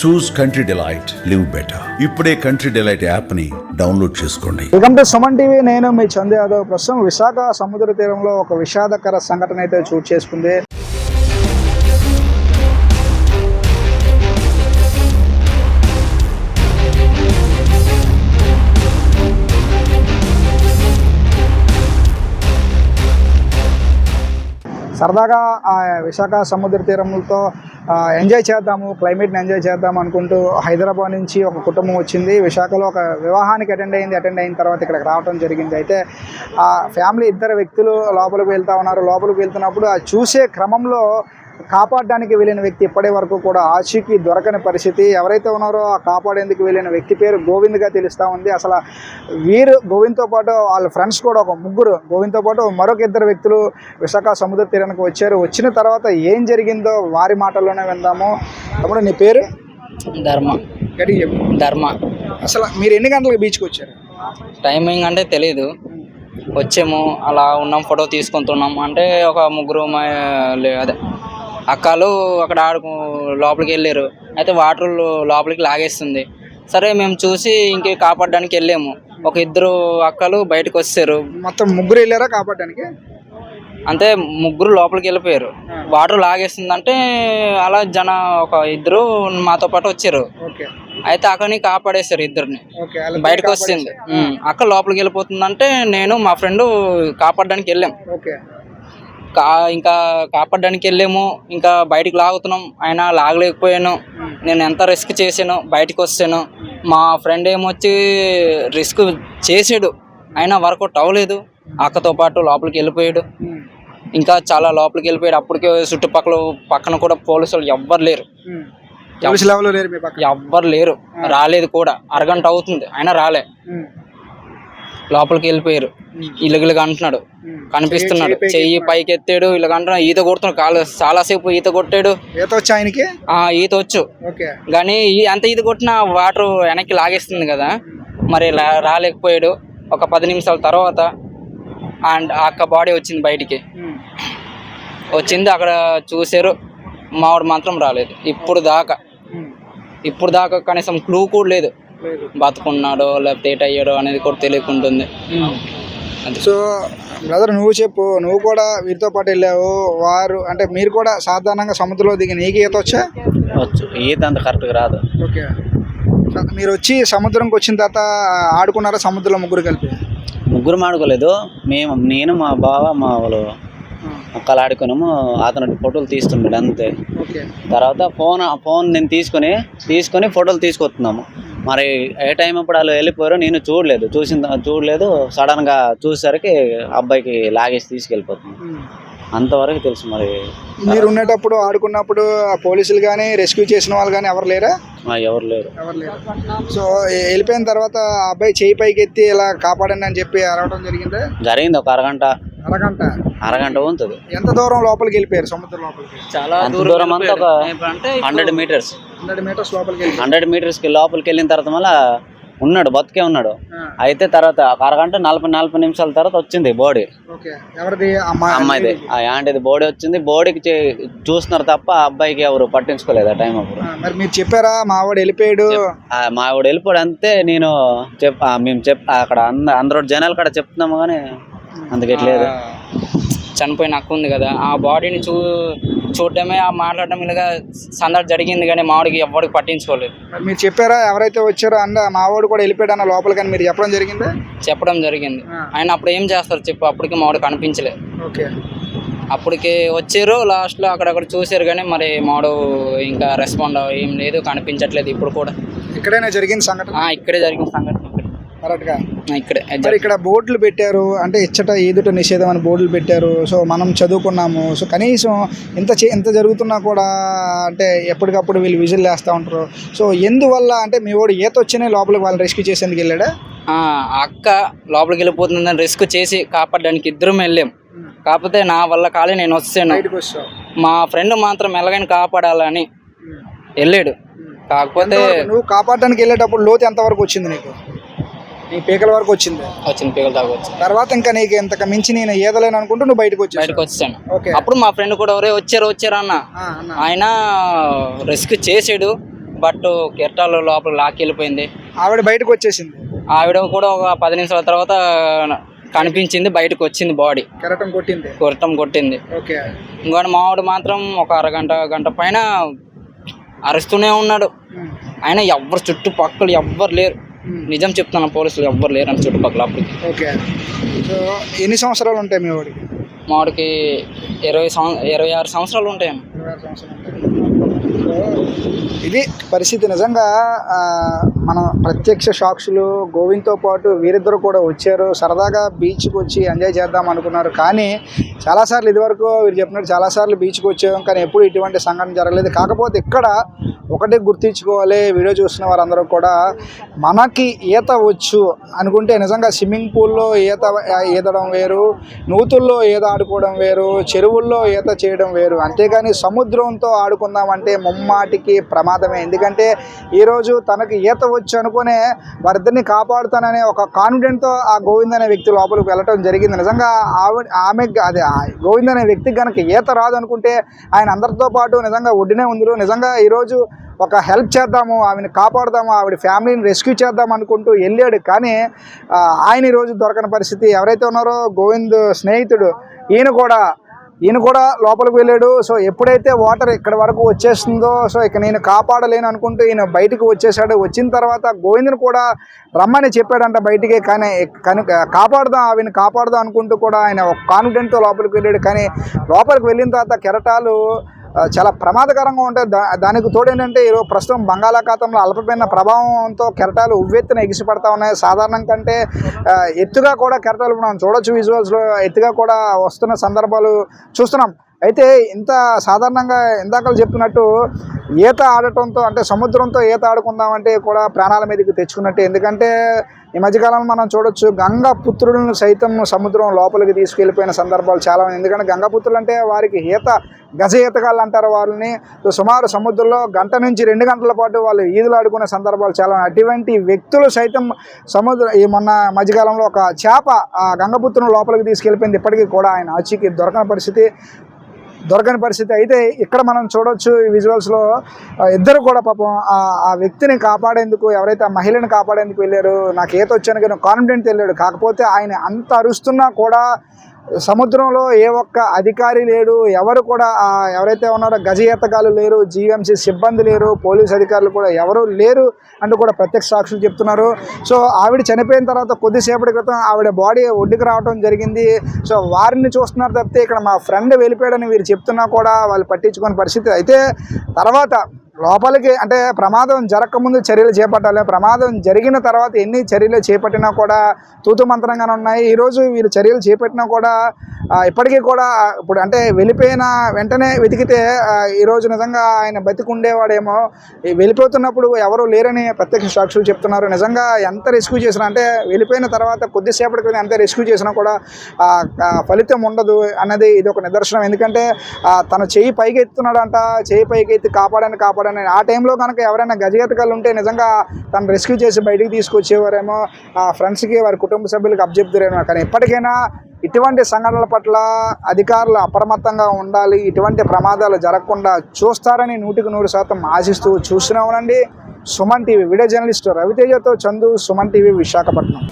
Choose country delight live better ఇప్పుడే country delight యాప్ని download చేసుకోండి. Welcome to Suman TV. నేను మీ చందు యాదవ్ ప్రస్తుతం విశాఖ సముద్ర తీరంలో ఒక విషాదకర సంఘటన అయితే చోటు చేసుకుంది. సరదాగా ఆ విశాఖ సముద్ర తీరంతో ఎంజాయ్ చేద్దాము క్లైమేట్ని ఎంజాయ్ చేద్దాం అనుకుంటూ హైదరాబాద్ నుంచి ఒక కుటుంబం వచ్చింది. విశాఖలో ఒక వివాహానికి అటెండ్ అయింది. అటెండ్ అయిన తర్వాత ఇక్కడికి రావడం జరిగింది. అయితే ఆ ఫ్యామిలీ ఇద్దరు వ్యక్తులు లోపలికి వెళ్తా ఉన్నారు. లోపలికి వెళ్తున్నప్పుడు ఆ చూసే క్రమంలో కాపాడడానికి వెళ్ళిన వ్యక్తి ఇప్పటి వరకు కూడా ఆచూకీ దొరకని పరిస్థితి. ఎవరైతే ఉన్నారో ఆ కాపాడేందుకు వెళ్ళిన వ్యక్తి పేరు గోవింద్గా తెలుస్తూ ఉంది. అసలు వీరు గోవింద్తో పాటు వాళ్ళ ఫ్రెండ్స్ కూడా ఒక ముగ్గురు గోవింద్తో పాటు మరొక ఇద్దరు వ్యక్తులు విశాఖ సముద్ర తీరానికి వచ్చారు. వచ్చిన తర్వాత ఏం జరిగిందో వారి మాటల్లోనే విందాము. తమ్ముడు నీ పేరు? ధర్మ. ధర్మ. అసలు మీరు ఎన్ని గంటలకు బీచ్కి వచ్చారు? టైమింగ్ అంటే తెలీదు. వచ్చాము అలా ఉన్నాం ఫోటో తీసుకుంటున్నాం. అంటే ఒక ముగ్గురు అదే. అక్కలు అక్కడ ఆడుకు లోపలికి వెళ్ళారు. అయితే వాటర్ లోపలికి లాగేస్తుంది. సరే మేము చూసి ఇంక కాపాడడానికి వెళ్ళాము. ఒక ఇద్దరు అక్కలు బయటకు వచ్చారు మొత్తం ముగ్గురు వెళ్ళారా కాపాడడానికి? అంటే ముగ్గురు లోపలికి వెళ్ళిపోయారు. వాటర్ లాగేస్తుంది అంటే అలా జన ఒక ఇద్దరు మాతో పాటు వచ్చారు. అయితే అక్కని కాపాడేశారు ఇద్దరిని. బయటకు వచ్చింది అక్క లోపలికి వెళ్ళిపోతుందంటే నేను మా ఫ్రెండ్ కాపాడడానికి వెళ్ళాం. కా ఇంకా కాపాడడానికి వెళ్ళాము ఇంకా బయటికి లాగుతున్నాం. ఆయన లాగలేకపోయాను. నేను ఎంత రిస్క్ చేశాను బయటకు వస్తాను. మా ఫ్రెండ్ ఏమొచ్చి రిస్క్ చేసాడు అయినా వర్కౌట్ అవ్వలేదు. అక్కతో పాటు లోపలికి వెళ్ళిపోయాడు. ఇంకా చాలా లోపలికి వెళ్ళిపోయాడు. అప్పటికే చుట్టుపక్కల పక్కన కూడా పోలీసులు ఎవ్వరు లేరు. ఎవ్వరు లేరు. రాలేదు కూడా. అరగంట అవుతుంది. అయినా రాలే. లోపలికి వెళ్ళిపోయారు. ఇలుగులుగా అంటున్నాడు. కనిపిస్తున్నాడు. చెయ్యి పైకి ఎత్తాడు ఇలాగ అంటున్నాడు ఈత కొడుతున్నాడు. కాలు చాలాసేపు ఈత కొట్టాడు. ఈత వచ్చా ఆయనకి? ఆ ఈత వచ్చు. కానీ అంత ఈత కొట్టినా వాటర్ వెనక్కి లాగేస్తుంది కదా. మరి రాలేకపోయాడు. ఒక పది నిమిషాల తర్వాత అండ్ అక్క బాడీ వచ్చింది బయటికి. వచ్చింది. అక్కడ చూసారు మావాడు మాత్రం రాలేదు. ఇప్పుడు దాకా. ఇప్పుడు దాకా కనీసం క్లూ కూడా లేదు. బతుకున్నాడో లేకపోతే ఏట అయ్యాడో అనేది కూడా తెలియకుంటుంది. సో బ్రదర్ నువ్వు చెప్పు నువ్వు కూడా వీరితో పాటు వెళ్ళావు. వారు అంటే మీరు కూడా సాధారణంగా సముద్రంలో దిగి నీకు ఈత వచ్చా? వచ్చు. ఈత అంత కరెక్ట్గా రాదు. ఓకే. మీరు వచ్చి సముద్రంకి వచ్చిన తర్వాత ఆడుకున్నారా సముద్రంలో ముగ్గురు కలిపి? ముగ్గురు ఆడుకోలేదు. మేము నేను మా బావ మా వాళ్ళు ఒక్కలు ఆడుకున్నాము. అతను ఫోటోలు తీస్తున్నాడు అంతే. ఓకే. తర్వాత ఫోన్ ఫోన్ నేను తీసుకొని తీసుకొని ఫోటోలు తీసుకొస్తున్నాము. మరి ఏ టైం అప్పుడు వాళ్ళు వెళ్ళిపోయారో నేను చూడలేదు. చూసిన చూడలేదు. సడన్గా చూసేసరికి అబ్బాయికి లాగేసి తీసుకెళ్ళిపోతున్నాం అంతవరకు తెలుసు మరి. మీరు ఉండేటప్పుడు ఆడుకున్నప్పుడు ఆ పోలీసులు కానీ రెస్క్యూ చేసిన వాళ్ళు కానీ ఎవరు లేరా? ఎవరు లేరు. ఎవరు లేరు. సో వెళ్ళిపోయిన తర్వాత ఆ అబ్బాయి చేయి పైకి ఎత్తి ఇలా కాపాడండి అని చెప్పి అరవడం జరిగిందా? జరిగింది. ఒక అరగంట. అరగంట. అరగంట ఉంటుంది. ఎంత దూరం లోపలికి వెళ్ళిపోయారు? సముద్రం లోపలికి? చాలా దూరం అంతా ఒక ఇప్పుడు హండ్రెడ్ మీటర్స్ హండ్రెడ్ మీటర్స్ లోపలికి వెళ్ళి. హండ్రెడ్ మీటర్స్కి లోపలికి వెళ్ళిన తర్వాత మళ్ళా ఉన్నాడు బతికే ఉన్నాడు. అయితే తర్వాత ఒక అరగంట నలభై నలభై నిమిషాల తర్వాత వచ్చింది బాడీ. ఎవరిది? అమ్మాయిది. ఆ యాంటిది బాడీ వచ్చింది. బాడీకి చూస్తున్నారు తప్ప ఆ అబ్బాయికి ఎవరు పట్టించుకోలేదు ఆ టైం అప్పుడు. మరి మీరు చెప్పారా? మా వాడు వెళ్ళిపోయాడు. ఆ మా ఆవిడ వెళ్ళిపోయాడు అంతే. నేను చెప్ మేము చెప్ అక్కడ అంద అందరూ జనాలు కూడా చెప్తున్నాము కానీ అందుకెట్లేదు చనిపోయిన అక్క ఉంది కదా. ఆ బాడీని చూ చూడడమే ఆ మాట్లాడడం ఇలాగా సందడి జరిగింది కానీ మావాడికి ఎవరికి పట్టించుకోలేదు. మరి చెప్పారా? ఎవరైతే వచ్చారో అన్న మా వాడు కూడా వెళ్ళిపోయాడు అన్న లోపలికి మీరు చెప్పడం జరిగిందా? చెప్పడం జరిగింది. ఆయన అప్పుడు ఏం చేస్తారు చెప్పు? అప్పటికి మావాడు కనిపించలేదు ఓకే. అప్పటికి వచ్చారు లాస్ట్లో అక్కడక్కడ చూసారు కానీ మరి మావాడు ఇంకా రెస్పాండ్ ఏం లేదు కనిపించట్లేదు ఇప్పుడు కూడా. ఇక్కడైనా జరిగింది సంఘటన? ఇక్కడే జరిగిన సంఘటన. ఇక్కడే. ఇక్కడే. మరి ఇక్కడ బోర్డులు పెట్టారు అంటే ఇచ్చట ఈదుట నిషేధం అని బోర్డులు పెట్టారు సో మనం చదువుకున్నాము సో కనీసం ఇంత చే ఇంత జరుగుతున్నా కూడా అంటే ఎప్పటికప్పుడు వీళ్ళు విజిల్ వేస్తూ ఉంటారు. సో ఎందువల్ల అంటే మీ వాడు ఈత వచ్చినే లోపలికి వాళ్ళని రెస్క్యూ చేసేందుకు వెళ్ళాడా? అక్క లోపలికి వెళ్ళిపోతుందని రిస్క్ చేసి కాపాడడానికి ఇద్దరం వెళ్ళాం. కాకపోతే నా వల్ల కాలే నేను వస్తాను. మా ఫ్రెండ్ మాత్రం ఎలాగైనా కాపాడాలని వెళ్ళాడు. కాకపోతే నువ్వు కాపాడడానికి వెళ్ళేటప్పుడు లోతు ఎంతవరకు వచ్చింది నీకు? నీ పీకల వరకు వచ్చింది. వచ్చిన పీకలు తాగొచ్చు తర్వాత ఇంకా నీకు ఇంతకు మించి నేను ఈదలేను అనుకుంటూ నువ్వు బయటకు వచ్చావు బయటకు వచ్చాను ఓకే. అప్పుడు మా ఫ్రెండ్ కూడా ఎవరే వచ్చారు వచ్చారు అన్న. ఆయన రిస్క్ చేసాడు బట్ కెరటాలు లోపల లాక్కెళ్ళిపోయింది ఆవిడ బయటకు వచ్చేసింది. ఆవిడ కూడా ఒక పది నిమిషాల తర్వాత కనిపించింది బయటకు వచ్చింది బాడీ కెరటం కొట్టింది. కొరటం కొట్టింది. ఓకే. ఇంకోటి మావాడు మాత్రం ఒక అరగంట గంట పైన అరుస్తూనే ఉన్నాడు. ఆయన ఎవ్వరు చుట్టుపక్కల ఎవ్వరు లేరు. నిజం చెప్తున్నాను పోలీసులు ఎవ్వరు లేరు అని చుట్టుపక్కల అప్పటికి. ఓకే. సో ఎన్ని సంవత్సరాలు ఉంటాయి మీ వాడికి? మావాడికి ఇరవై సంవ ఇరవై ఆరు సంవత్సరాలు ఉంటాయన్న ఇరవై ఆరు సంవత్సరాలు ఉంటాయి. ఇది పరిస్థితి నిజంగా మన ప్రత్యక్ష సాక్షులు గోవింద్తో పాటు వీరిద్దరు కూడా వచ్చారు. సరదాగా బీచ్కి వచ్చి ఎంజాయ్ చేద్దాం అనుకున్నారు. కానీ చాలాసార్లు ఇదివరకు వీరు చెప్పినట్టు చాలాసార్లు బీచ్కి వచ్చాం. కానీ ఎప్పుడు ఇటువంటి సంఘటన జరగలేదు. కాకపోతే ఇక్కడ ఒకటే గుర్తించుకోవాలి వీడియో చూస్తున్న వారందరూ కూడా. మనకి ఈత వచ్చు అనుకుంటే నిజంగా స్విమ్మింగ్ పూల్లో ఈత ఈదడం వేరు నూతుల్లో ఈత ఆడుకోవడం వేరు చెరువుల్లో ఈత చేయడం వేరు. అంతేగాని సముద్రంతో ఆడుకుందామంటే ముమ్మాటికి ప్రమాదమే. ఎందుకంటే ఈరోజు తనకి ఈత వచ్చు అనుకునే వారిద్దరిని కాపాడుతాననే ఒక కాన్ఫిడెంట్తో ఆ గోవింద్ అనే వ్యక్తి లోపలికి వెళ్ళటం జరిగింది. నిజంగా ఆవిడ ఆమె అదే ఆ గోవింద్ అనే వ్యక్తికి కనుక ఈత రాదు అనుకుంటే ఆయన అందరితో పాటు నిజంగా ఒడ్డునే ఉందరు. నిజంగా ఈరోజు ఒక హెల్ప్ చేద్దాము ఆమెను కాపాడుదాము ఆవిడ ఫ్యామిలీని రెస్క్యూ చేద్దాం అనుకుంటూ వెళ్ళాడు. కానీ ఆయన ఈరోజు దొరకని పరిస్థితి. ఎవరైతే ఉన్నారో గోవింద్ స్నేహితుడు ఈయన కూడా ఈయన కూడా లోపలికి వెళ్ళాడు. సో ఎప్పుడైతే వాటర్ ఇక్కడ వరకు వచ్చేస్తుందో సో ఇక నేను కాపాడలేను అనుకుంటూ ఈయన బయటకు వచ్చేసాడు వచ్చిన తర్వాత గోవింద్ని కూడా రమ్మని చెప్పాడంట బయటికి. కానీ కానీ కాపాడుదాం ఆవిని కాపాడుదాం అనుకుంటూ కూడా ఆయన ఒక కాన్ఫిడెంట్తో లోపలికి వెళ్ళాడు. కానీ లోపలికి వెళ్ళిన తర్వాత కెరటాలు చాలా ప్రమాదకరంగా ఉంటాయి. దా దానికి తోడు ఏంటంటే ఈరోజు ప్రస్తుతం బంగాళాఖాతంలో అల్పపీడన ప్రభావంతో కెరటాలు ఉవ్వెత్తున ఎగిసిపడతా ఉన్నాయి. సాధారణం కంటే ఎత్తుగా కూడా కెరటాలు మనం చూడొచ్చు విజువల్స్లో ఎత్తుగా కూడా వస్తున్న సందర్భాలు చూస్తున్నాం. అయితే ఇంత సాధారణంగా ఇందాకలు చెప్తున్నట్టు ఈత ఆడటంతో అంటే సముద్రంతో ఈత ఆడుకుందామంటే కూడా ప్రాణాల మీదకి తెచ్చుకున్నట్టే. ఎందుకంటే ఈ మధ్యకాలంలో మనం చూడొచ్చు గంగాపుత్రులను సైతం సముద్రం లోపలికి తీసుకెళ్ళిపోయిన సందర్భాలు చాలా ఉన్నాయి. ఎందుకంటే గంగాపుత్రులు అంటే వారికి ఈత గజ ఈతగాళ్ళు అంటారు వాళ్ళని. సుమారు సముద్రంలో గంట నుంచి రెండు గంటల పాటు వాళ్ళు ఈదులు ఆడుకునే సందర్భాలు చాలా ఉన్నాయి. అటువంటి వ్యక్తులు సైతం సముద్ర ఈ మొన్న మధ్యకాలంలో ఒక చేప ఆ గంగపుత్రుని లోపలికి తీసుకెళ్ళిపోయింది. ఇప్పటికీ కూడా ఆయన ఆచికి దొరకని పరిస్థితి. దొరకని పరిస్థితి. అయితే ఇక్కడ మనం చూడొచ్చు ఈ విజువల్స్లో ఇద్దరు కూడా పాపం ఆ వ్యక్తిని కాపాడేందుకు ఎవరైతే ఆ మహిళని కాపాడేందుకు వెళ్ళారు నాకు ఈత వచ్చాను కానీ కాన్ఫిడెంట్ వెళ్ళాడు. కాకపోతే ఆయన అంత అరుస్తున్నా కూడా సముద్రంలో ఏ ఒక్క అధికారి లేడు ఎవరు కూడా ఎవరైతే ఉన్నారో గజ లేరు జీఎంసీ సిబ్బంది లేరు పోలీస్ అధికారులు కూడా ఎవరు లేరు అంటూ కూడా ప్రత్యక్ష సాక్షులు చెప్తున్నారు. సో ఆవిడ చనిపోయిన తర్వాత కొద్దిసేపటి క్రితం ఆవిడ బాడీ ఒడ్డుకు రావడం జరిగింది. సో వారిని చూస్తున్నారు తప్పితే ఇక్కడ మా ఫ్రెండ్ వెళ్ళిపోయాడని వీరు చెప్తున్నా కూడా వాళ్ళు పట్టించుకునే పరిస్థితి. అయితే తర్వాత లోపలికి అంటే ప్రమాదం జరగకముందు చర్యలు చేపట్టాలి. ప్రమాదం జరిగిన తర్వాత ఎన్ని చర్యలు చేపట్టినా కూడా తూతు మంత్రంగానే ఉన్నాయి. ఈరోజు వీరు చర్యలు చేపట్టినా కూడా ఇప్పటికీ కూడా ఇప్పుడు అంటే వెళ్ళిపోయిన వెంటనే వెతికితే ఈరోజు నిజంగా ఆయన బతికుండేవాడేమో. వెళ్ళిపోతున్నప్పుడు ఎవరు లేరని ప్రత్యక్ష సాక్షులు చెప్తున్నారు. నిజంగా ఎంత రెస్క్యూ చేసినా అంటే వెళ్ళిపోయిన తర్వాత కొద్దిసేపటి క్రితం ఎంత రెస్క్యూ చేసినా కూడా ఫలితం ఉండదు అన్నది ఇది ఒక నిదర్శనం. ఎందుకంటే తన చేయి పైకి ఎత్తున్నాడంట చేయి పైకి ఎత్తి కాపాడని కాపాడని. ఆ టైంలో కనుక ఎవరైనా గజగతకాలు ఉంటే నిజంగా తను రెస్క్యూ చేసి బయటికి తీసుకొచ్చేవారేమో. ఆ ఫ్రెండ్స్కి వారి కుటుంబ సభ్యులకు అబ్జెప్తారేమో కానీ ఎప్పటికైనా ఇటువంటి సంఘటనల పట్ల అధికారులు అప్రమత్తంగా ఉండాలి ఇటువంటి ప్రమాదాలు జరగకుండా చూస్తారని నూటికి నూరు శాతం ఆశిస్తూ చూస్తూనే ఉండండి సుమన్ టీవీ వీడియో జర్నలిస్టు రవితేజతో చందు సుమన్ టీవీ విశాఖపట్నం.